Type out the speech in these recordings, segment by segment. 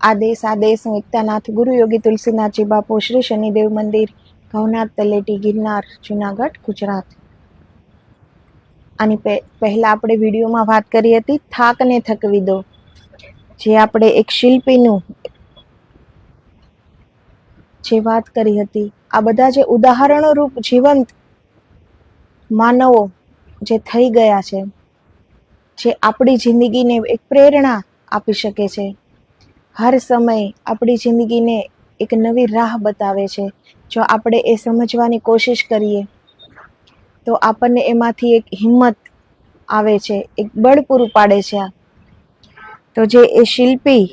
આદેશ આદેશ હું એકતાનાથ, ગુરુ યોગી તુલસીનાથજી બાપુ, શ્રી શનિદેવ મંદિર ભવનાથ તલેટી, ગિરનાર, જુનાગઢ, ગુજરાત. આની પહેલાં આપણે વિડીયોમાં વાત કરી હતી થાકને થકવી દો. જે આપણે એક શિલ્પીનું જે વાત કરી હતી, આ બધા જે ઉદાહરણો રૂપ જીવંત માનવો જે થઈ ગયા છે, જે આપણી જિંદગીને એક પ્રેરણા આપી શકે છે. હર સમય આપણી જિંદગીને એક નવી રાહ બતાવે છે. જો આપણે એ સમજવાની કોશિશ કરીએ, તો આપણને એમાંથી એક હિંમત આવે છે, એક બળ પૂરું પાડે છે આ. તો જે એ શિલ્પી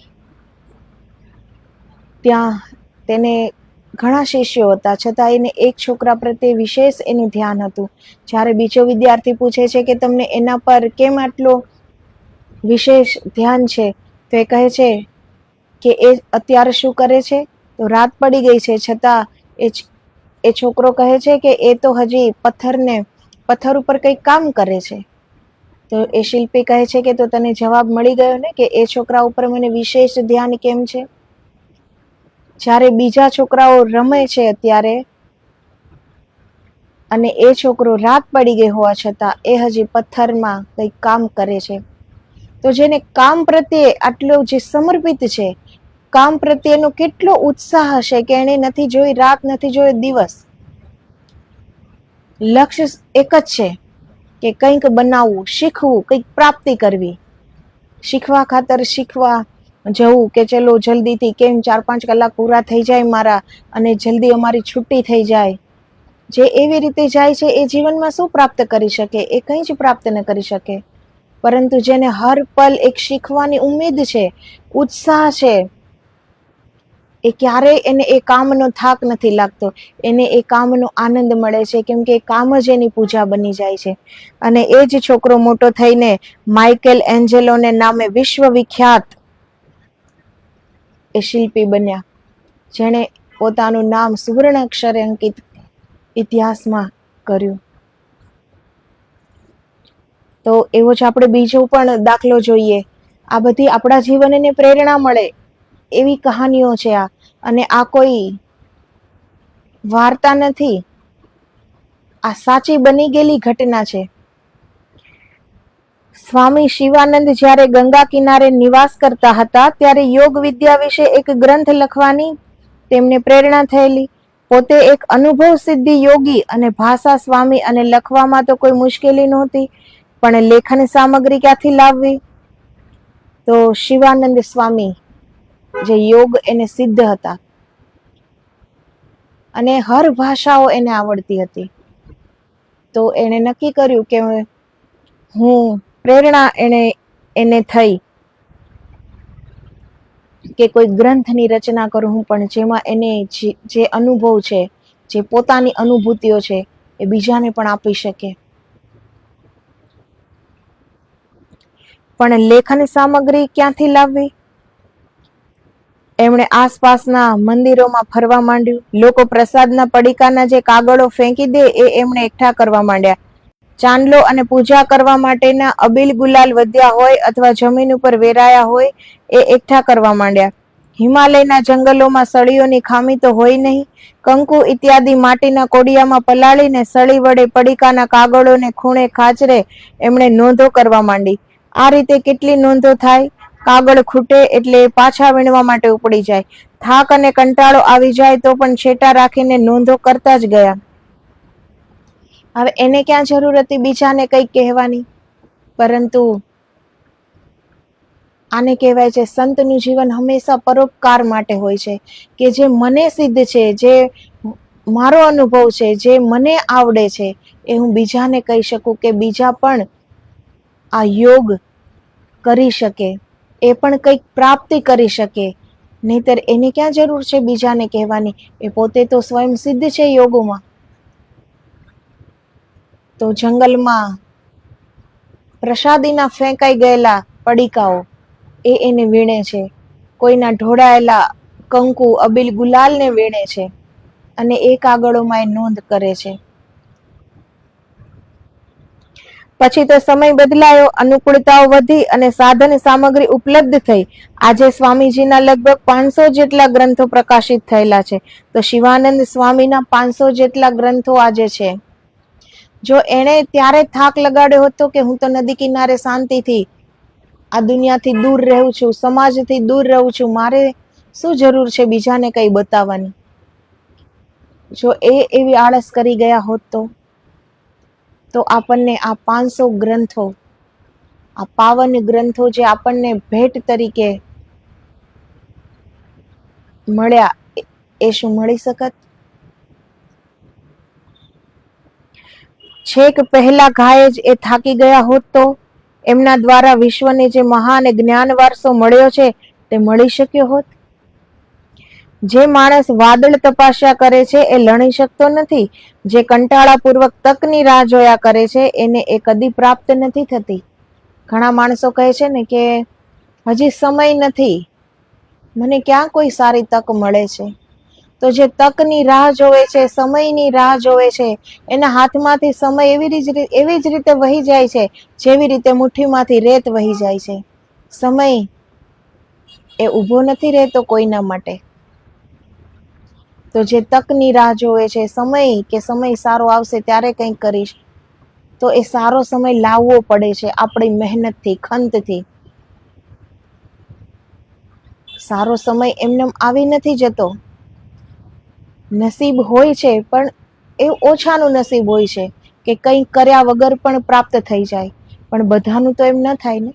ત્યાં તેને ઘણા શિષ્યો હતા, છતાં એને એક છોકરા પ્રત્યે વિશેષ એનું ધ્યાન હતું. જ્યારે બીજો વિદ્યાર્થી પૂછે છે કે તમને એના પર કેમ આટલો વિશેષ ધ્યાન છે, તો એ કહે છે કે એ અત્યારે શું કરે છે? તો રાત પડી ગઈ છે. છતાં એ એ છોકરો કહે છે કે એ તો હજી પથ્થરને, પથ્થર ઉપર કંઈક કામ કરે છે. તો એ શિલ્પી કહે છે કે તો તને જવાબ મળી ગયો ને કે એ છોકરા ઉપર મને વિશેષ ધ્યાન કેમ છે? જ્યારે બીજા છોકરાઓ રમે છે અત્યારે, અને એ છોકરો રાત પડી ગઈ હોવા છતાં એ હજી પથ્થરમાં કંઈક કામ કરે છે. તો જેને કામ પ્રત્યે આટલો જે સમર્પિત છે કામ પ્રત્યેનો કેટલો ઉત્સાહ હશે કે એણે નથી જોઈ રાત, નથી જોઈ દિવસ? લક્ષ્ય એક જ છે કે કંઈક બનાવવું, શીખવું, કંઈક પ્રાપ્તિ કરવી. શીખવા ખાતર શીખવા જવું કે ચલો જલ્દીથી કેમ ચાર પાંચ કલાક પૂરા થઈ જાય મારા અને જલ્દી અમારી છુટ્ટી થઈ જાય? જે એવી રીતે જાય છે એ જીવનમાં શું પ્રાપ્ત કરી શકે? એ કંઈ જ પ્રાપ્ત ન કરી શકે. પરંતુ જેને હર પલ એક શીખવાની ઉમેદ છે, ઉત્સાહ છે એ ક્યારેય એને એ કામનો થાક નથી લાગતો. એને એ કામનો આનંદ મળે છે, કેમ કે એ કામ જ એની પૂજા બની જાય છે. અને એ જ છોકરો મોટો થઈને માઇકેલ એન્જેલોને નામે વિશ્વ વિખ્યાત એ શિલ્પી બન્યા. જેણે પોતાનું નામ સુવર્ણ અક્ષરે અંકિત ઇતિહાસમાં કર્યું. તો એવો જ આપણે બીજો પણ દાખલો જોઈએ. આ બધી આપણા જીવનને પ્રેરણા મળે. એવી કહાનીઓ છે આ. અને આ કોઈ વાર્તા નથી. આ સાચી બની ગયેલી ઘટના છે. સ્વામી શિવાનંદ જ્યારે ગંગા કિનારે નિવાસ કરતા હતા, ત્યારે યોગ વિદ્યા વિશે એક ગ્રંથ લખવાની તેમને પ્રેરણા થયેલી. પોતે એક અનુભવ સિદ્ધિ યોગી અને ભાષા સ્વામી અને લખવામાં તો કોઈ મુશ્કેલી નહોતી, પણ લેખન સામગ્રી ક્યાંથી લાવવી? તો શિવાનંદ સ્વામી જે યોગ એને સિદ્ધ હતા. અને હર ભાષાઓ એને આવડતી હતી. તો એણે નક્કી કર્યું કે હું પ્રેરણા એને એને થઈ કે કોઈ ગ્રંથની રચના કરું હું, પણ જેમાં એને જે- જે અનુભવ છે, જે પોતાની અનુભૂતિઓ છે, એ બીજાને પણ આપી શકે. પણ લેખન સામગ્રી ક્યાંથી લાવવી? એમણે આસપાસના મંદિરોમાં ફરવા માંડ્યું. લોકો પ્રસાદના પડીકાના જે કાગળો ફેંકી દે એ એમણે એકઠા કરવા માંડ્યા. ચાંદલો અને પૂજા કરવા માટેના અબીલ ગુલાલ વધ્યા હોય અથવા જમીન ઉપર વેરાયા હોય એ એકઠા કરવા માંડ્યા. હિમાલયના જંગલોમાં સળીઓની ખામી તો હોય નહીં. કંકુ ઇત્યાદિ માટીના કોડિયામાં પલાળીને સળી વડે પડીકાના કાગળોને ખૂણે ખાચરે એમણે નોંધો કરવા માંડી. આ રીતે કેટલી નોંધો થાય? કાગળ ખૂટે એટલે પાછા વીણવા માટે ઉપડી જાય. થાક અને કંટાળો આવી જાય તો પણ છેટા રાખીને નોંધો કરતા જ ગયા. હવે એને ક્યાં જરૂર હતી બીજાને કંઈક કહેવાની? પરંતુ આને કહેવાય છે, સંતનું જીવન હંમેશા પરોપકાર માટે હોય છે, કે જે મને સિદ્ધ છે, જે મારો અનુભવ છે, જે મને આવડે છે, એ હું બીજાને કહી શકું કે બીજા પણ આ યોગ કરી શકે. એ પણ કંઈક પ્રાપ્તિ કરી શકે. નહીતર એને ક્યાં જરૂર છે બીજાને કહેવાની? એ પોતે તો સ્વયં સિદ્ધ છે યોગોમાં. તો જંગલમાં પ્રસાદીના ફેંકાઈ ગયેલા પડીકાઓ, એ એને વીણે છે. કોઈના ઢોળાયેલા કંકુ અબીલ ગુલાલને વીણે છે અને એ કાગળોમાં એ નોંધ કરે છે. પછી તો સમય બદલાયો, અનુકૂળતાઓ વધી અને સાધન સામગ્રી ઉપલબ્ધ થઈ. આજે સ્વામીજીના લગભગ પાંચસો જેટલા ગ્રંથો પ્રકાશિત થયેલા છે. તો શિવાનંદ સ્વામીના પાંચસો જેટલા ગ્રંથો આજે છે. જો એણે ત્યારે થાક લગાડ્યો હતો કે હું તો નદી કિનારે શાંતિથી આ દુનિયાથી દૂર રહું છું, સમાજથી દૂર રહું છું, મારે શું જરૂર છે બીજાને કંઈ બતાવવાની? જો એ એવી આળસ કરી ગયા હોત તો? તો આપણને આ પાંચસો ગ્રંથો, આ પાવન ગ્રંથો જે આપણને ભેટ તરીકે મળ્યા, એ- શું મળી શકત? છેક પહેલા ઘાયે જ એ થાકી ગયા હોત તો એમના દ્વારા વિશ્વને જે મહાન જ્ઞાન વારસો મળ્યો છે તે મળી શક્યો હોત? જે માણસ વાદળ તપાસ્યા કરે છે એ લણી શકતો નથી. જે કંટાળાપૂર્વક તકની રાહ જોયા કરે છે એને એ કદી પ્રાપ્ત નથી થતી. ઘણા માણસો કહે છે ને કે, હજી સમય નથી. મને ક્યાં કોઈ સારી તક મળે છે? તો જે તકની રાહ જોવે છે, સમયની રાહ જોવે છે, એના હાથમાંથી સમય એવી જ એવી જ રીતે વહી જાય છે, જેવી રીતે મુઠ્ઠીમાંથી રેત વહી જાય છે. સમય એ ઊભો નથી રહેતો કોઈના માટે. તો જે તકની રાહ જોવે છે, સમય કે સમય સારો આવશે ત્યારે કંઈક કરીશ. તો એ સારો સમય લાવવો પડે છે આપણી મહેનતથી, ખંતથી. સારો સમય એમને આવી નથી જતો. નસીબ હોય છે, પણ એ ઓછાનું નસીબ હોય છે કે કંઈક કર્યા વગર પણ પ્રાપ્ત થઈ જાય. પણ બધાનું તો એમ ન થાય ને?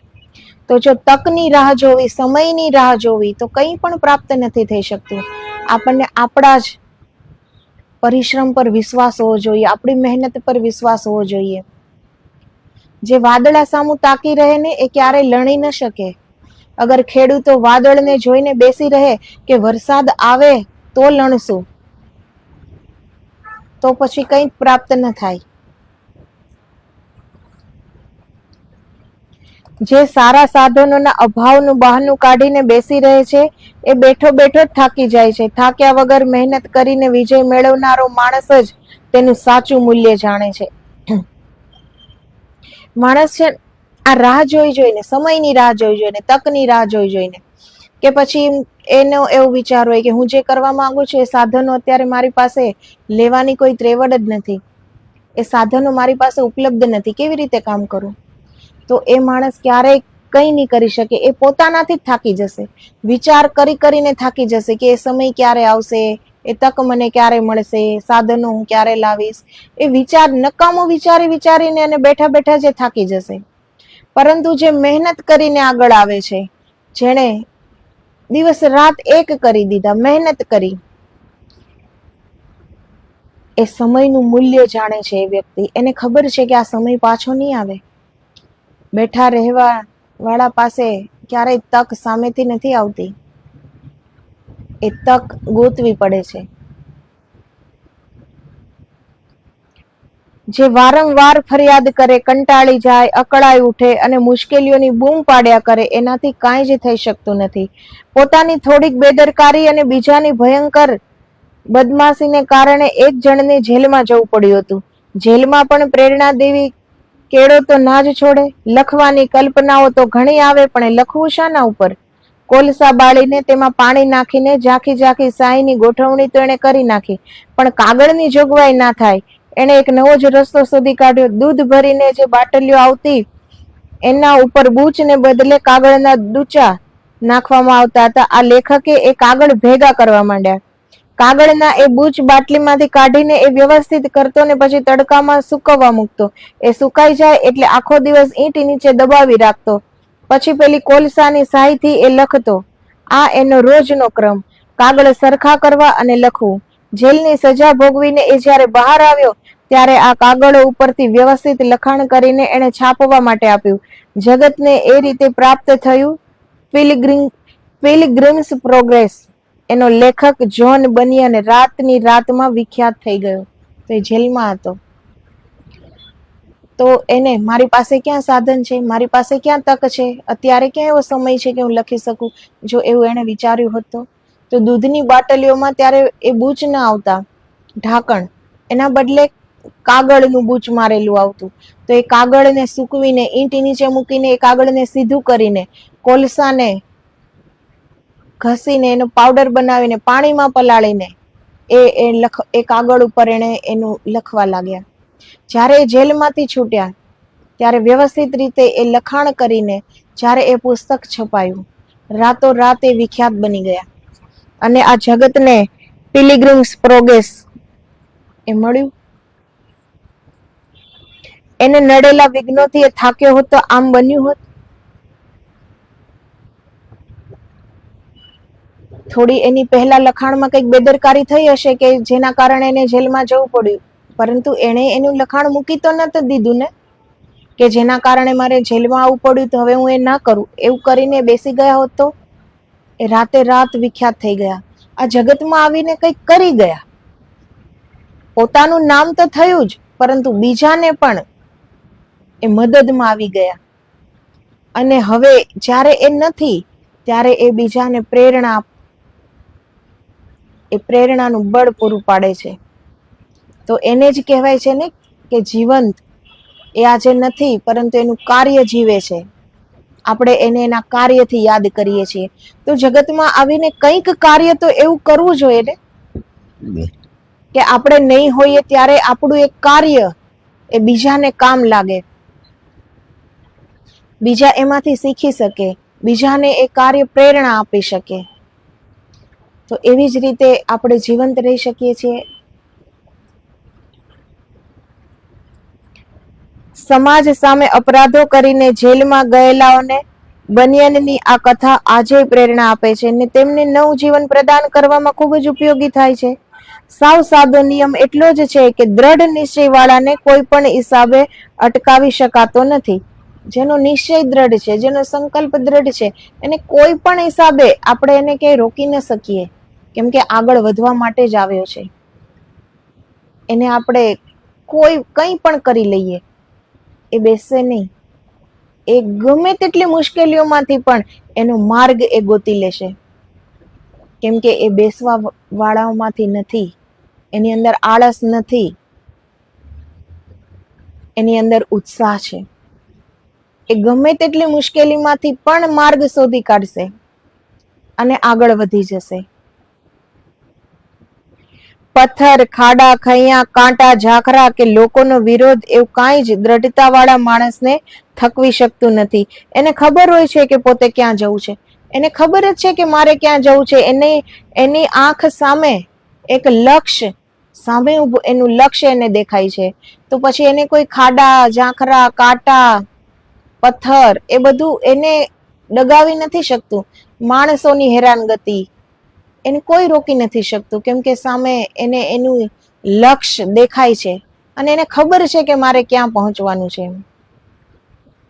તો જો તકની રાહ જોવી, સમયની રાહ જોવી, તો કંઈ પણ પ્રાપ્ત નથી થઈ શકતું. આપણને આપણા જ પરિશ્રમ પર વિશ્વાસ હોવો જોઈએ, આપણી મહેનત પર વિશ્વાસ હોવો જોઈએ. જે વાદળા સામું તાકી રહે ને એ ક્યારેય લણી ન શકે. અગર ખેડૂતો વાદળને જોઈને બેસી રહે કે વરસાદ આવે તો લણશું. તો પછી કંઈ પ્રાપ્ત ન થાય. જે સારા સાધનોના અભાવનું બહાનું કાઢીને બેસી રહે છે, એ બેઠો બેઠો જ થાકી જાય છે. થાક્યા વગર મહેનત કરીને વિજય મેળવનારો માણસ જ તેનું સાચું મૂલ્ય જાણે છે. માણસ છે, આ રાહ જોઈ જોઈને, સમયની રાહ જોઈ જોઈને, તકની રાહ જોઈ જોઈને, કે પછી એનો એવો વિચાર હોય કે હું જે કરવા માંગુ છું એ સાધનો અત્યારે મારી પાસે લેવાની કોઈ ત્રેવડ જ નથી. એ સાધનો મારી પાસે ઉપલબ્ધ નથી. કેવી રીતે કામ કરું? તો એ માણસ ક્યારેય કંઈ નહીં કરી શકે. એ પોતાનાથી જ થાકી જશે. વિચાર કરી કરીને થાકી જશે કે એ સમય ક્યારે આવશે, એ તક મને ક્યારે મળશે, સાધનો હું ક્યારે લાવીશ. એ વિચાર, નકામો વિચારી વિચારીને અને બેઠા બેઠા જે થાકી જશે. પરંતુ જે મહેનત કરીને આગળ આવે છે, જેણે દિવસ રાત એક કરી દીધા, મહેનત કરી. એ સમયનું મૂલ્ય જાણે છે એ વ્યક્તિ. એને ખબર છે કે આ સમય પાછો નહીં આવે. બેઠા રહેવા વાળા પાસે ક્યારેય તક સામેથી નથી આવતી. એ તક ગોતવી પડે છે. જે વારંવાર ફરિયાદ કરે, કંટાળી જાય, અકળાઈ ઉઠે અને મુશ્કેલીઓની બૂમ પાડ્યા કરે, એનાથી કાંઈ જ થઈ શકતું નથી. પોતાની થોડીક બેદરકારી અને બીજાની ભયંકર બદમાશીને કારણે એક જણને જેલમાં જવું પડ્યું હતું. જેલમાં પણ પ્રેરણા દેવી કેળો તો ના જ છોડે, લખવાની કલ્પનાઓ તો ઘણી આવે, પણ લખવું શાના ઉપર? કોલસા બાળીને તેમાં પાણી નાખીને ઝાંખી ઝાંખી સાઈની ગોઠવણી તો એણે કરી નાખી, પણ કાગળની જોગવાઈ ના થાય. એણે એક નવો જ રસ્તો શોધી કાઢ્યો, દૂધ ભરીને જે બાટલીઓ આવતી, એના ઉપર બૂચને બદલે કાગળના દૂચા નાખવામાં આવતા હતા. આ લેખકે એ કાગળ ભેગા કરવા માંડ્યા. કાગળના એ બૂચ બાટલીમાંથી કાઢીને એ વ્યવસ્થિત કરતો ને પછી તડકામાં સુકવવા મૂકતો. એ સુકાઈ જાય એટલે આખો દિવસ ઈંટ નીચે દબાવી રાખતો. પછી પેલી કોલસાની સહાયથી એ લખતો. આ એનો રોજનો ક્રમ. કાગળ સરખા કરવા અને લખવું. જેલની સજા ભોગવીને એ જ્યારે બહાર આવ્યો, ત્યારે આ કાગળો ઉપરથી વ્યવસ્થિત લખાણ કરીને એણે છાપવા માટે આપ્યું. જગતને એ રીતે પ્રાપ્ત થયું? પિલગ્રીમ પિલગ્રીમ્સ પ્રોગ્રેસ એનો લેખક જોન બની અને રાતની રાતમાં વિખ્યાત થઈ ગયો. તો એ જેલમાં હતો. તો એને મારી પાસે ક્યાં સાધન છે? મારી પાસે ક્યાં તક છે? અત્યારે ક્યાં એવો સમય છે કે હું લખી શકું? જો એવું એણે વિચાર્યું હતું તો? દૂધની બાટલીઓમાં ત્યારે એ બૂચ ન આવતા. ઢાંકણ. એના બદલે કાગળનું બૂચ મારેલું આવતું. તો એ કાગળને સૂકવીને ઈંટ નીચે મૂકીને, એ કાગળને સીધું કરીને, કોલસાને ઘસીને એનો પાવડર બનાવીને, પાણીમાં પલાળીને, એ એ લખ એ કાગળ ઉપર એણે એનું લખવા લાગ્યા. જ્યારે એ જેલમાંથી છૂટ્યા, ત્યારે વ્યવસ્થિત રીતે એ લખાણ કરીને જ્યારે એ પુસ્તક છપાયું રાતો રાત એ વિખ્યાત બની ગયા. અને આ જગતને પિલિગ્રિમ્સ પ્રોગેસ એ મળ્યું. એને નડેલા વિઘ્નોથી એ થાક્યો હોત તો આમ બન્યું હોત. થોડી એની પહેલા લખાણમાં કંઈક બેદરકારી થઈ હશે કે જેના કારણે એને જેલમાં જવું પડ્યું. પરંતુ એણે એનું લખાણ મૂકી તો નતું દીધું ને? કે જેના કારણે મારે જેલમાં આવવું પડ્યું તો હવે હું એ ના કરું? એવું કરીને બેસી ગયા હોત તો? એ રાતે રાત વિખ્યાત થઈ ગયા. આ જગતમાં આવીને કંઈક કરી ગયા. પોતાનું નામ તો થયું જ, પરંતુ બીજાને પણ એ મદદમાં આવી ગયા. અને હવે જ્યારે એ નથી, ત્યારે એ બીજાને પ્રેરણા એ પ્રેરણાનું બળ પૂરું પાડે છે. તો એને જ કહેવાય છે ને કે જીવંત એ આજે નથી પરંતુ એનું કાર્ય જીવે છે. આપણે એને એના કાર્યથી યાદ કરીએ છીએ. તો જગતમાં આવીને કંઈક કાર્ય તો એવું કરવું જોઈએ ને? કે આપણે નહીં હોઈએ ત્યારે આપણું એક કાર્ય એ બીજાને કામ લાગે. બીજા એમાંથી શીખી શકે બીજાને એ કાર્ય પ્રેરણા આપી શકે. તો એવી જ રીતે આપણે જીવંત રહી શકીએ છીએ. સમાજ સામે અપરાધો કરીને જેલમાં ગયેલાઓને બનિયનની આ કથા આજે પ્રેરણા આપે છે અને તેમને નવું જીવન પ્રદાન કરવામાં ખૂબ જ ઉપયોગી થાય છે. સાવ સાદો નિયમ એટલો જ છે કે દ્રઢ નિશ્ચય વાળાને કોઈ પણ હિસાબે અટકાવી શકાતો નથી. જેનો નિશ્ચય દ્રઢ છે, જેનો સંકલ્પ દ્રઢ છે, એને કોઈ પણ હિસાબે આપણે એને ક્યાંય રોકી ન શકીએ. કેમ કે આગળ વધવા માટે જ આવ્યો છે. એને આપણે કોઈ, કંઈ પણ કરી લઈએ, એ બેસશે નહીં. એ ગમે તેટલી મુશ્કેલીઓમાંથી પણ એનો માર્ગ એ ગોતી લેશે. કેમ કે એ બેસવા વાળાઓમાંથી નથી. એની અંદર આળસ નથી. એની અંદર ઉત્સાહ છે. એ ગમે તેટલી મુશ્કેલીમાંથી પણ માર્ગ શોધી કાઢશે અને આગળ વધી જશે. પથ્થર, ખાડા, ખૈયા, કાંટા, ઝાખરા કે લોકોનો વિરોધ એવું કાંઈ જ દ્રઢતાવાળા માણસને થકવી શકતું નથી. એને ખબર હોય છે કે પોતે ક્યાં જવું છે. એને ખબર જ છે કે મારે ક્યાં જવું છે. એને, એની આંખ સામે એક લક્ષ્ય સામે એનું લક્ષ્ય એને દેખાય છે. તો પછી એને કોઈ ખાડા, ઝાંખરા, કાંટા, પથ્થર એ બધું એને ડગાવી નથી શકતું. માણસોની હેરાનગતિ એને કોઈ રોકી નથી શકતું. કેમ કે સામે એને એનું લક્ષ્ય દેખાય છે. અને એને ખબર છે કે મારે ક્યાં પહોંચવાનું છે.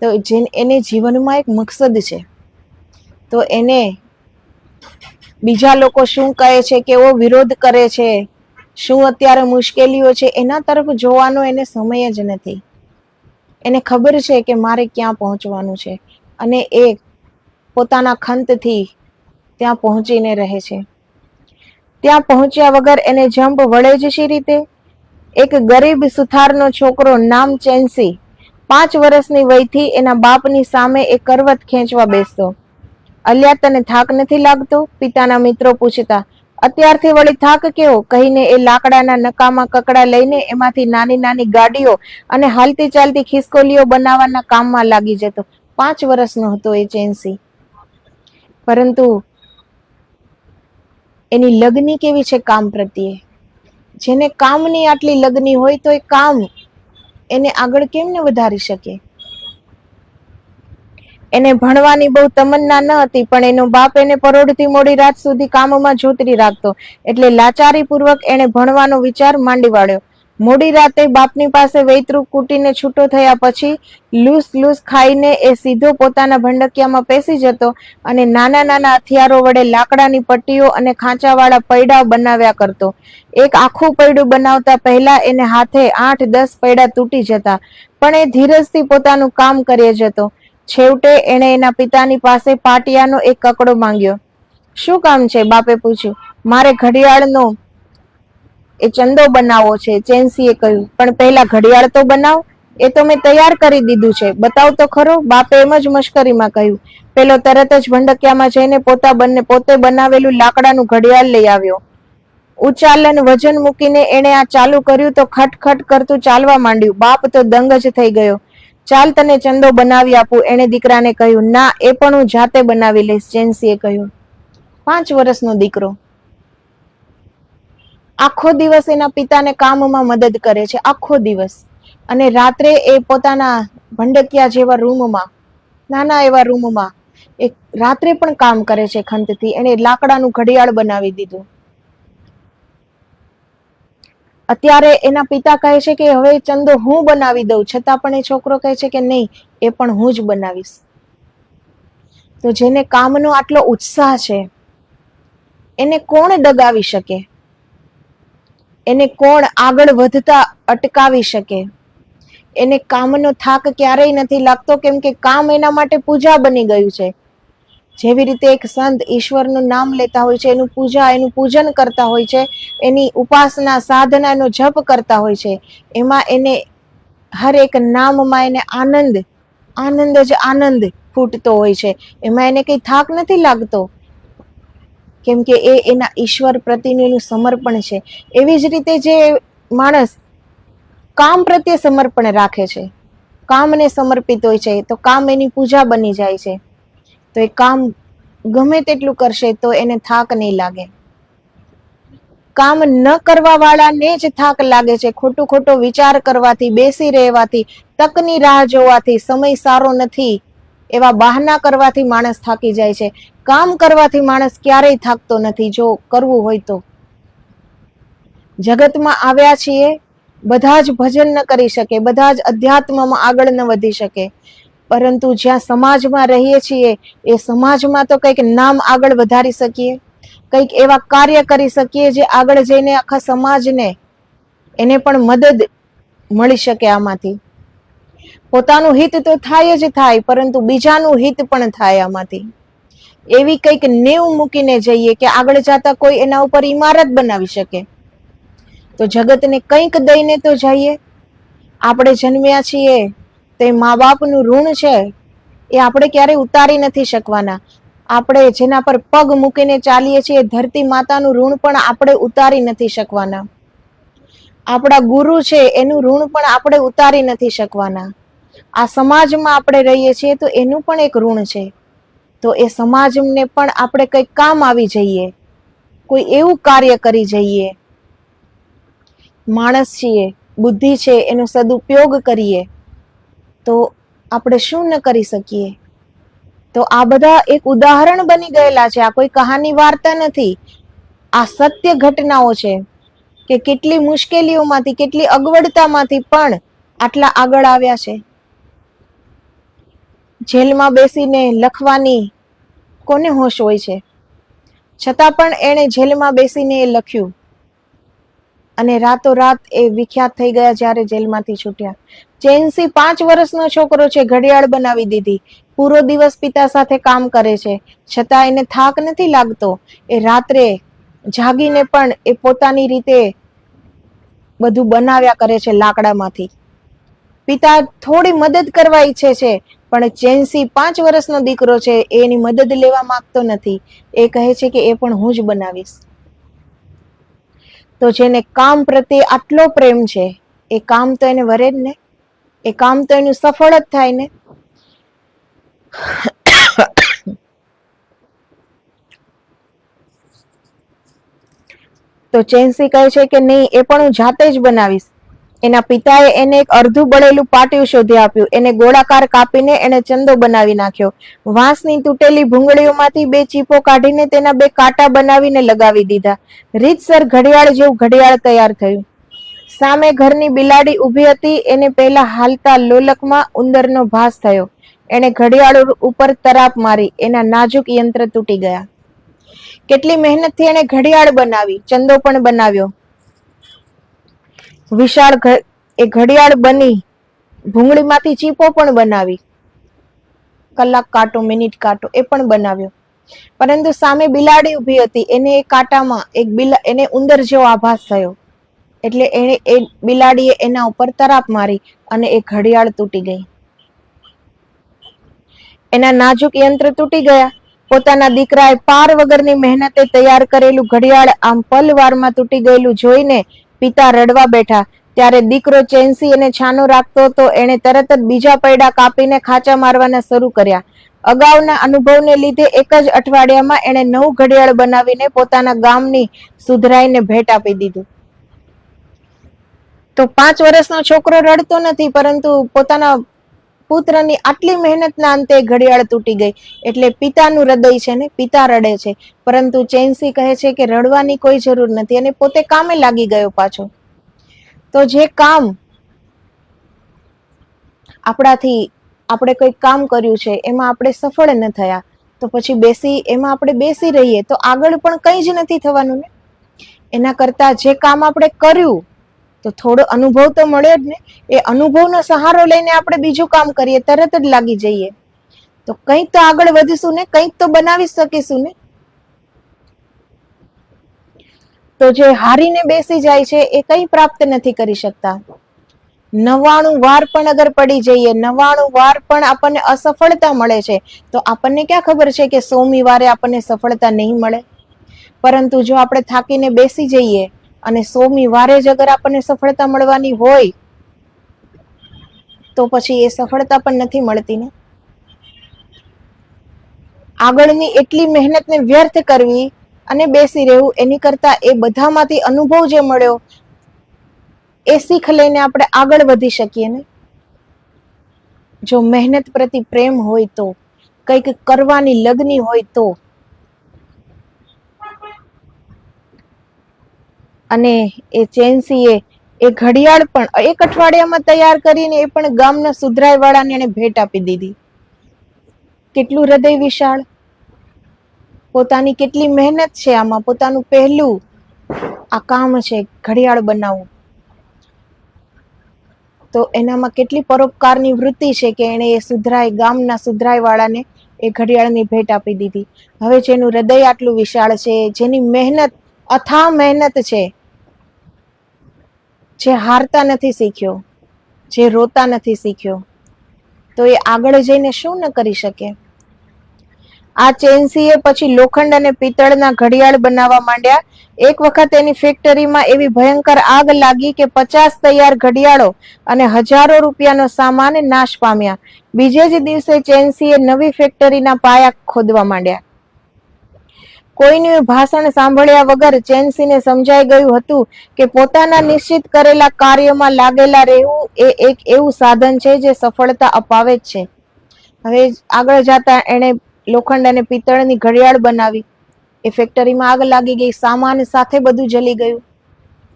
તો જે એને જીવનમાં એક મકસદ છે. તો એને બીજા લોકો શું કહે છે કેવો વિરોધ કરે છે. શું અત્યારે મુશ્કેલીઓ છે, એના તરફ જોવાનો એને સમય જ નથી. એને ખબર છે કે મારે ક્યાં પહોંચવાનું છે. અને એ પોતાના ખંતથી ત્યાં પહોંચીને રહે છે. ત્યાં પહોંચ્યા વગર એને જંપ વળે જ શી રીતે? એક ગરીબ સુથારનો છોકરો નામ ચેન્સી, પાંચ વર્ષની વયથી એના બાપની સામે એ કરવત ખેંચવા બેસતો. અલ્યા તને થાક નથી લાગતો? પિતાના મિત્રો પૂછતા. અત્યારથી વળી થાક કેવો? કહીને એ લાકડાના નકામા કકડા લઈને એમાંથી નાની નાની ગાડીઓ અને હાલતી ચાલતી ખિસકોલીઓ બનાવવાના કામમાં લાગી જતો. પાંચ વર્ષનો હતો એ ચેન્સી. પરંતુ એની લગની કેવી છે કામ પ્રત્યે? જેને કામની આટલી લગ્ન હોય તો એ કામ એને આગળ કેમ ને વધારી શકે? એને ભણવાની બહુ તમન્ના ન હતી, પણ એનો બાપ એને પરોઢથી મોડી રાત સુધી કામમાં જોતરી રાખતો. એટલે લાચારી પૂર્વક એને ભણવાનો વિચાર માંડી વાળ્યો. મોડી રાતે બાપની પાસે વૈતરું કૂટીને છૂટો થયા પછી લૂસ લૂસ ખાઈને એ સીધો પોતાના ભંડકિયામાં પેસી જતો અને નાના નાના હથિયારો વડે લાકડાની પટ્ટીઓ અને ખાંચાવાળા પૈડા બનાવ્યા કરતો. એક આખું પૈડું બનાવતા પહેલા એને હાથે આઠ દસ પૈડા તૂટી જતા, પણ એ ધીરજથી પોતાનું કામ કર્યે જતો. છેવટે એણે એના પિતાની પાસે પાટિયાનો એક કકડો માંગ્યો. શું કામ છે? બાપે પૂછ્યું. મારે ઘડિયાળનો એ ચંદો બનાવવો છે, ચેન્સીએ કહ્યું. પણ પહેલા ઘડિયાળ તો બનાવ, એ તો મેં તૈયાર કરી દીધું છે. બતાવ તો ખરો, બાપે એમ જ મશ્કરીમાં કહ્યું. પેલો તરત જ ભંડકિયામાં જઈને પોતા બંને, પોતે બનાવેલું લાકડાનું ઘડિયાળ લઈ આવ્યો. ઉચાલન વજન મૂકીને એણે આ ચાલુ કર્યું તો ખટખટ કરતું ચાલવા માંડ્યું. બાપ તો દંગ જ થઈ ગયો. ચાલ તને ચંદો બનાવી આપું, એણે દીકરાને કહ્યું. ના, એ પણ હું જાતે બનાવી લઈશ, ચેન્સીએ કહ્યું. પાંચ વર્ષનો દીકરો. આખો દિવસ એના પિતાને કામમાં મદદ કરે છે, આખો દિવસ. અને રાત્રે એ પોતાના ભંડકિયા જેવા રૂમમાં, નાના એવા રૂમમાં, એ રાત્રે પણ કામ કરે છે ખંતથી. એને લાકડાનું ઘડિયાળ બનાવી દીધું. અત્યારે એના પિતા કહે છે કે, હવે ચંદો હું બનાવી દઉં? છતાં પણ એ છોકરો કહે છે કે, નહીં, એ પણ હું જ બનાવીશ. તો જેને કામનો આટલો ઉત્સાહ છે, એને કોણ દગાવી શકે? એને કોણ આગળ વધતા અટકાવી શકે? એને કામનો થાક ક્યારેય નથી લાગતો, કેમ કે કામ એના માટે પૂજા બની ગયું છે. જેવી રીતે એક સંત ઈશ્વરનું નામ લેતા હોય છે, એનું પૂજા, એનું પૂજન કરતા હોય છે, એની ઉપાસના સાધના એનો જપ કરતા હોય છે, એમાં એને હર એક નામમાં એને આનંદ આનંદ જ આનંદ ફૂટતો હોય છે. એમાં એને કઈ થાક નથી લાગતો? કેમ કે એ એના ઈશ્વર પ્રત્યેનું સમર્પણ છે. એવી જ રીતે જે માણસ કામ પ્રત્યે સમર્પણ રાખે છે, કામને સમર્પિત હોય છે, તો કામ એની પૂજા બની જાય છે. તો એ કામ ગમે તેટલું કરશે તો એને થાક નહીં લાગે. કામ ન કરવા વાળાને જ થાક લાગે છે. ખોટું ખોટો વિચાર કરવાથી, બેસી રહેવાથી, તકની રાહ જોવાથી, સમય સારો નથી, એવા બહાના કરવાથી માણસ થાકી જાય છે. કામ કરવાથી માણસ ક્યારેય થાકતો નથી. જો કરવું હોય તો. જગતમાં આવ્યા છીએ, બધા જ ભજન ન કરી શકે, બધા જ અધ્યાત્મમાં આગળ ન વધી શકે. પરંતુ જ્યાં સમાજમાં રહીએ છીએ, એ સમાજમાં તો કંઈક નામ આગળ વધારી શકીએ, કંઈક એવા કાર્ય કરી શકીએ જે આગળ જઈને આખા સમાજને એને પણ મદદ મળી શકે આમાંથી. પોતાનું હિત તો થાય જ થાય, પરંતુ બીજાનું હિત પણ થાય આમાંથી. એવી કંઈક નેવ મૂકીને જઈએ કે આગળ જતા કોઈ એના ઉપર ઇમારત બનાવી શકે. તો જગતને કંઈક દઈને તો જઈએ. આપણે જન્મ્યા છીએ, તે મા બાપનું ઋણ છે, એ આપણે ક્યારેય ઉતારી નથી શકવાના. આપણે જેના પર પગ મૂકીને ચાલીએ છીએ ધરતી માતાનું ઋણ પણ આપણે ઉતારી નથી શકવાના. આપણા ગુરુ છે, એનું ઋણ પણ આપણે ઉતારી નથી શકવાના. આ સમાજમાં આપણે રહીએ છીએ, તો એનું પણ એક ઋણ છે. તો એ સમાજને પણ આપણે કંઈક કામ આવી જઈએ. કોઈ એવું કાર્ય કરી જઈએ. માણસ છીએ, બુદ્ધિ છે, એનો સદુપયોગ કરીએ. તો આપણે શું ન કરી શકીએ? તો આ બધા એક ઉદાહરણ બની ગયેલા છે. આ કોઈ કહાની વાર્તા નથી. આ સત્ય ઘટનાઓ છે કે કેટલી મુશ્કેલીઓમાંથી, કેટલી અગવડતામાંથી પણ આટલા આગળ આવ્યા છે. જેલમાં બેસીને લખવાની કોને હોશ હોય છે? છતાં પણ એણે જેલમાં બેસીને એ લખ્યું. અને રાતોરાત એ વિખ્યાત થઈ ગયા જ્યારે જેલમાંથી છૂટ્યા. ચેન્સી પાંચ વર્ષનો છોકરો છે, ઘડિયાળ બનાવી દીધી. પૂરો દિવસ પિતા સાથે કામ કરે છે. છતાં એને થાક નથી લાગતો. એ રાત્રે જાગીને પણ એ પોતાની રીતે બધું બનાવ્યા કરે છે લાકડામાંથી. પિતા થોડી મદદ કરવા ઈચ્છે છે પણ ચેન્સી પાંચ વર્ષનો દીકરો છે, એની મદદ લેવા માંગતો નથી. એ કહે છે કે એ પણ હું જ બનાવીશ. તો જેને કામ પ્રત્યે આટલો પ્રેમ છે, એ કામ તો એને વરે જ ને. એ કામ તો એનું સફળ જ થાય ને. તો ચેન્સી કહે છે કે નહીં, એ પણ હું જાતે જ બનાવીશ. એના પિતાએ એને એક અર્ધું બળેલું પાટિયું શોધી આપ્યું. એને ગોળાકાર કાપીને એને ચંદો બનાવી નાખ્યો. વાંસની તૂટેલી ભૂંગળીઓમાંથી બે ચીપો કાઢીને તેના બે કાંટા બનાવીને લગાવી દીધા. રીતસર ઘડિયાળ જેવું ઘડિયાળ તૈયાર થયું. સામે ઘરની બિલાડી ઊભી હતી. એને પહેલા હાલતા લોલકમાં ઉંદરનો ભાસ થયો. એણે ઘડિયાળ ઉપર તરાપ મારી. એના નાજુક યંત્ર તૂટી ગયા. કેટલી મહેનતથી એણે ઘડિયાળ બનાવી. ચંદો પણ બનાવ્યો. વિશાળ એ ઘડિયાળ બની, ભૂંગળીમાંથી ચીપો પણ બનાવી. કલાક કાંટો, મિનિટ કાંટો, એ પણ બનાવ્યો. પરંતુ સામે બિલાડી ઊભી હતી. એને એ કાંટામાં, એક બિલા, એને ઉંદર જેવો આભાસ થયો. એટલે એણે એ બિલાડીએ એના ઉપર તરાપ મારી અને એ ઘડિયાળ તૂટી ગઈ. એના નાજુક યંત્ર તૂટી ગયા. પોતાના દીકરાએ પાર વગરની મહેનતે તૈયાર કરેલું ઘડિયાળ આમ પલવારમાં તૂટી ગયેલું જોઈને પિતા રડવા બેઠા. ત્યારે દીકરો ચેન્સી અને છાનો રાખતો હતો. એણે તરત જ બીજા પૈડા કાપીને ખાચા મારવાના શરૂ કર્યા. અગાઉના અનુભવને લીધે એક જ અઠવાડિયામાં એણે નવું ઘડિયાળ બનાવીને પોતાના ગામની સુધરાઈને ભેટ આપી દીધું. તો પાંચ વર્ષનો છોકરો રડતો નથી, પરંતુ પોતાના પુત્રની આટલી મહેનતના અંતે ઘડિયાળ તૂટી ગઈ. એટલે પિતાનું હૃદય છે ને, પિતા રડે છે. પરંતુ ચેન્સી કહે છે કે રડવાની કોઈ જરૂર નથી અને પોતે કામે લાગી ગયો પાછો. તો જે કામ આપણાથી આપણે કોઈ કામ કર્યું છે, એમાં આપણે સફળ ન થયા, તો પછી બેસી, એમાં આપણે બેસી રહીએ, તો આગળ પણ કંઈ જ નથી થવાનું ને. એના કરતા જે કામ આપણે કર્યું તો થોડો અનુભવ તો મળે જ ને. એ અનુભવનો સહારો લઈને આપણે બીજું કામ કરીએ, તરત જ લાગી જઈએ. તો કંઈક તો આગળ વધીશું ને કંઈક તો બનાવી શકીશું ને. તો જે હારીને બેસી જાય છે, એ કંઈ પ્રાપ્ત નથી કરી શકતા. નવાણું વાર પણ અગર પડી જઈએ નવાણું વાર પણ આપણને અસફળતા મળે છે, તો આપણને ક્યાં ખબર છે કે સોમી વારે આપણને સફળતા નહીં મળે? પરંતુ જો આપણે થાકીને બેસી જઈએ અને સોમી વારે જ અગર આપણને સફળતા મળવાની હોય, તો પછી એ સફળતા પણ નથી મળતી ને. આગળની એટલી મહેનતને વ્યર્થ કરવી અને બેસી રહેવું, એની કરતા એ બધામાંથી અનુભવ જે મળ્યો, એ શીખ લઈને આપણે આગળ વધી શકીએ ને. જો મહેનત પ્રતિ પ્રેમ હોય તો, કંઈક કરવાની લગ્ની હોય તો અને એ ચેન્સીએ એ ઘડિયાળ પણ, એક અઠવાડિયામાં તૈયાર કરીને એ પણ ગામના સુધરાય વાળાને એને ભેટ આપી દીધી. કેટલું હૃદય વિશાળ. પોતાની કેટલી મહેનત છે આમાં, પોતાનું પહેલું આ કામ છે ઘડિયાળ બનાવવું. તો એનામાં કેટલી પરોપકારની વૃત્તિ છે કે એણે એ સુધરાય, ગામના સુધરાય વાળાને એ ઘડિયાળની ભેટ આપી દીધી. હવે જેનું હૃદય આટલું વિશાળ છે, જેની મહેનત અથા મહેનત છે જે હારતા નથી શીખ્યો, જે રોતા નથી શીખ્યો, તો એ આગળ જઈને શું ન કરી શકે? આ ચેન્સીએ પછી લોખંડ અને પિત્તળના ઘડિયાળ બનાવવા માંડ્યા. એક વખત એની ફેક્ટરીમાં એવી ભયંકર આગ લાગી કે પચાસ તૈયાર ઘડિયાળો અને હજારો રૂપિયાનો સામાન નાશ પામ્યા. બીજે જ દિવસે ચેન્સીએ નવી ફેક્ટરીના પાયા ખોદવા માંડ્યા. કોઈનું ભાષણ સાંભળ્યા વગર ચેન્સીને સમજાઈ ગયું હતું કે પોતાના નિશ્ચિત કરેલા કાર્યમાં લાગેલા રહેવું એ એક એવું સાધન છે જે સફળતા અપાવે જ છે. હવે આગળ જતા એણે લોખંડ અને પિત્તળની ઘડિયાળ બનાવી. એ ફેક્ટરીમાં આગ લાગી ગઈ, સામાન સાથે બધું જલી ગયું.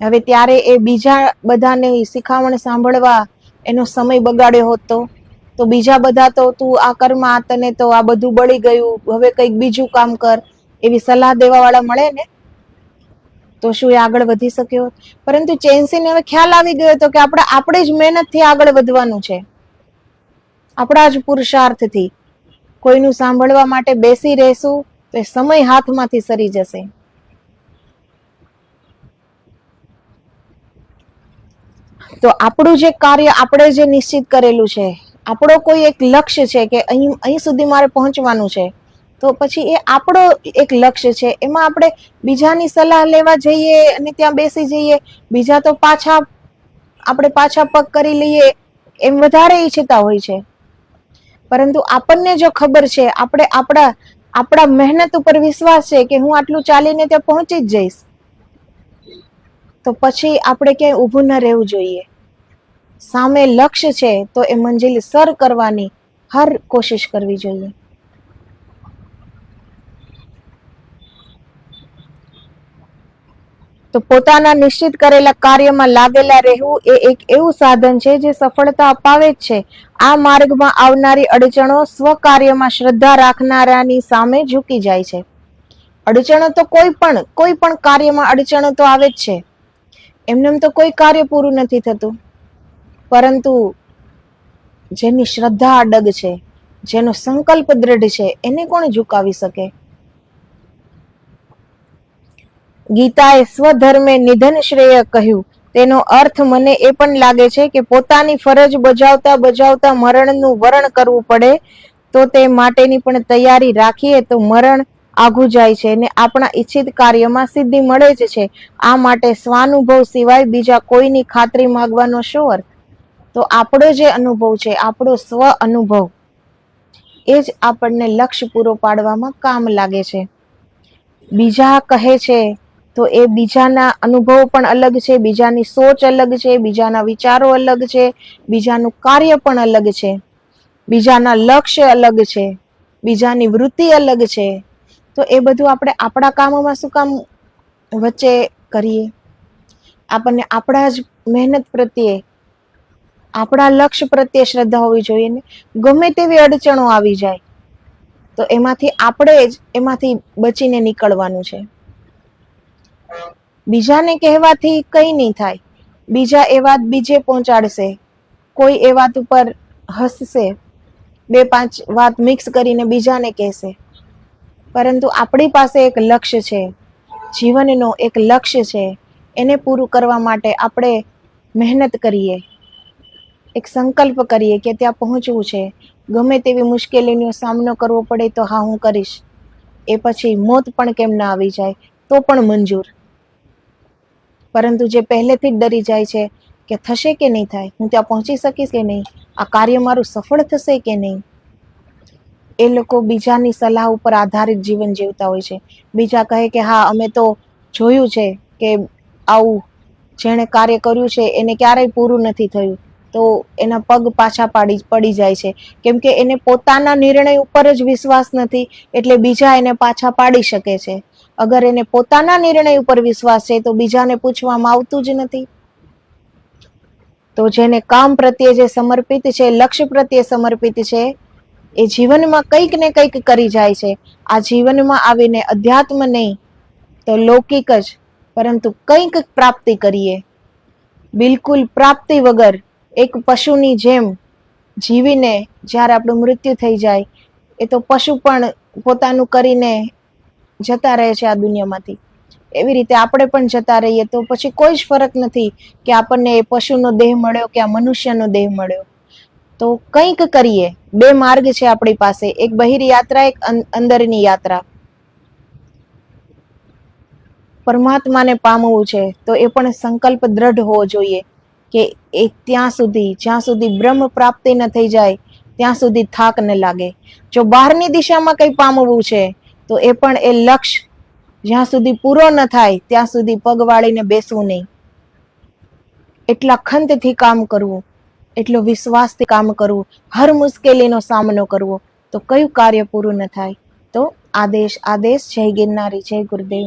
હવે ત્યારે એ બીજા બધાને શિખામણ સાંભળવા એનો સમય બગાડ્યો હતો. તો બીજા બધા તો તું આ કરમાં તને તો આ બધું બળી ગયું. હવે કંઈક બીજું કામ કર. એવી સલાહ દેવા વાળા મળે ને, તો શું એ આગળ વધી શક્યો પરંતુ ચેન્સીને હવે ખ્યાલ આવી ગયો હતો કે આપણે આપણે જ મહેનતથી આગળ વધવાનું છે. આપણા જ પુરુષાર્થથી. કોઈનું સાંભળવા માટે બેસી રહેશું, તો એ સમય હાથમાંથી સરી જશે. તો આપણું જે કાર્ય, આપણે જે નિશ્ચિત કરેલું છે, આપણો કોઈ એક લક્ષ્ય છે કે અહીં અહીં સુધી મારે પહોંચવાનું છે. તો પછી એ આપણો એક લક્ષ્ય છે. એમાં આપણે બીજાની સલાહ લેવા જઈએ અને ત્યાં બેસી જઈએ. બીજા તો પાછા આપણે પાછા પગ કરી લઈએ એમ વધારે ઈચ્છતા હોય છે. પરંતુ આપણને જો ખબર છે, આપણે આપણા આપણા મહેનત ઉપર વિશ્વાસ છે કે હું આટલું ચાલીને ત્યાં પહોંચી જ જઈશ. તો પછી આપણે ક્યાંય ઊભું ન રહેવું જોઈએ. સામે લક્ષ્ય છે તો એ મંજિલ સર કરવાની હર કોશિશ કરવી જોઈએ. તો પોતાના નિશ્ચિત કરેલા કાર્યમાં લાગેલા રહેવું એ એક એવું સાધન છે જે સફળતા અપાવે જ છે. આ માર્ગમાં આવનારી અડચણો સ્વકાર્યમાં શ્રદ્ધા રાખનારાની સામે ઝૂકી જાય છે. અડચણો તો કોઈ પણ કોઈ પણ કાર્યમાં અડચણો તો આવે જ છે. એમનેમ તો કોઈ કાર્ય પૂરું નથી થતું. પરંતુ જેની શ્રદ્ધા અડગ છે, જેનો સંકલ્પ દ્રઢ છે, એને કોણ ઝુકાવી શકે? ગીતાએ સ્વધર્મે નિધન શ્રેય કહ્યું. તેનો અર્થ મને એ પણ લાગે છે કે પોતાની ફરજ બજાવતા બજાવતા મરણનું વરણ કરવું પડે તો તે માટેની પણ તૈયારી રાખીએ તો મરણ આઘું જાય છે અને આપણા ઈચ્છિત કાર્યમાં સિદ્ધિ મળે જ છે. આ માટે સ્વાનુભવ સિવાય બીજા કોઈની ખાતરી માગવાનો શું અર્થ? તો આપણો જે અનુભવ છે, આપણો સ્વ અનુભવ, એ જ આપણને લક્ષ્ય પૂરો પાડવામાં કામ લાગે છે. બીજા કહે છે તો એ બીજાના અનુભવ પણ અલગ છે, બીજાની સોચ અલગ છે, બીજાના વિચારો અલગ છે, બીજાનું કાર્ય પણ અલગ છે, બીજાના લક્ષ્ય અલગ છે, બીજાની વૃત્તિ અલગ છે. તો એ બધું આપણે આપણા કામોમાં શું કામ વચ્ચે કરીએ? આપણને આપણા જ મહેનત પ્રત્યે, આપણા લક્ષ્ય પ્રત્યે શ્રદ્ધા હોવી જોઈએ ને? ગમે તેવી અડચણો આવી જાય, તો એમાંથી આપણે જ, એમાંથી બચીને નીકળવાનું છે. બીજાને કહેવાથી કંઈ નહીં થાય. બીજા એ વાત બીજે પહોંચાડશે. કોઈ એ વાત ઉપર હસશે. બે પાંચ વાત મિક્સ કરીને બીજાને કહેશે. પરંતુ આપણી પાસે એક લક્ષ્ય છે. જીવનનો એક લક્ષ્ય છે. એને પૂરું કરવા માટે આપણે મહેનત કરીએ. એક સંકલ્પ કરીએ કે ત્યાં પહોંચવું છે. ગમે તેવી મુશ્કેલીનો સામનો કરવો પડે તો હા હું કરીશ. એ પછી મોત પણ કેમ ના આવી જાય, તો પણ મંજૂર. પરંતુ જે પહેલેથી જ ડરી જાય છે કે થશે કે નહીં થાય, હું ત્યાં પહોંચી શકીશ કે નહીં? આ કાર્ય મારું સફળ થશે કે નહીં? એ લોકો બીજાની સલાહ ઉપર આધારિત જીવન જીવતા હોય છે. બીજા કહે કે, હા, અમે તો જોયું છે કે આવું જેણે કાર્ય કર્યું છે, એને ક્યારેય પૂરું નથી થયું. તો એના પગ પાછા પાડી, પડી જાય છે. કેમ કે એને પોતાના નિર્ણય ઉપર જ વિશ્વાસ નથી, એટલે બીજા એને પાછા પાડી શકે છે. અગર એને પોતાના નિર્ણય ઉપર વિશ્વાસ છે, તો બીજાને પૂછવામાં આવતું જ નથી. તો જેને કામ પ્રત્યે જે સમર્પિત છે, લક્ષ્ય પ્રત્યે સમર્પિત છે, એ જીવનમાં કંઈક ને કંઈક કરી જાય છે. આ જીવનમાં આવીને અધ્યાત્મ નહીં, તો લૌકિક જ, પરંતુ કંઈક પ્રાપ્તિ કરીએ. બિલકુલ પ્રાપ્તિ વગર એક પશુની જેમ જીવીને જ્યારે આપણું મૃત્યુ થઈ જાય, એ તો પશુ પણ પોતાનું કરીને જતા રહે છે આ દુનિયામાંથી. એવી રીતે આપણે પણ જતા રહીએ તો પછી કોઈ જ ફરક નથી કે આપણને એ પશુનો દેહ મળ્યો કે આ મનુષ્યનો દેહ મળ્યો. તો કંઈક કરીએ. બે માર્ગ છે આપણી પાસે. એક બહિર યાત્રા, એક અંદરની યાત્રા. પરમાત્માને પામવું છે તો એ પણ સંકલ્પ દ્રઢ હોવો જોઈએ કે એ ત્યાં સુધી, જ્યાં સુધી બ્રહ્મ પ્રાપ્તિ ન થઈ જાય, ત્યાં સુધી થાક ન લાગે. જો બહારની દિશામાં કંઈ પામવું છે તો એ પણ એ લક્ષ જ્યાં સુધી પૂરો ન થાય, ત્યાં સુધી પગ વાળીને બેસવું નહીં. એટલા ખંતથી કામ કરવું, એટલો વિશ્વાસથી કામ કરવું, હર મુશ્કેલીનો સામનો કરવો, તો કયું કાર્ય પૂરું ન થાય? તો આદેશ આદેશ, જય ગિરનારી, જય ગુરુદેવ.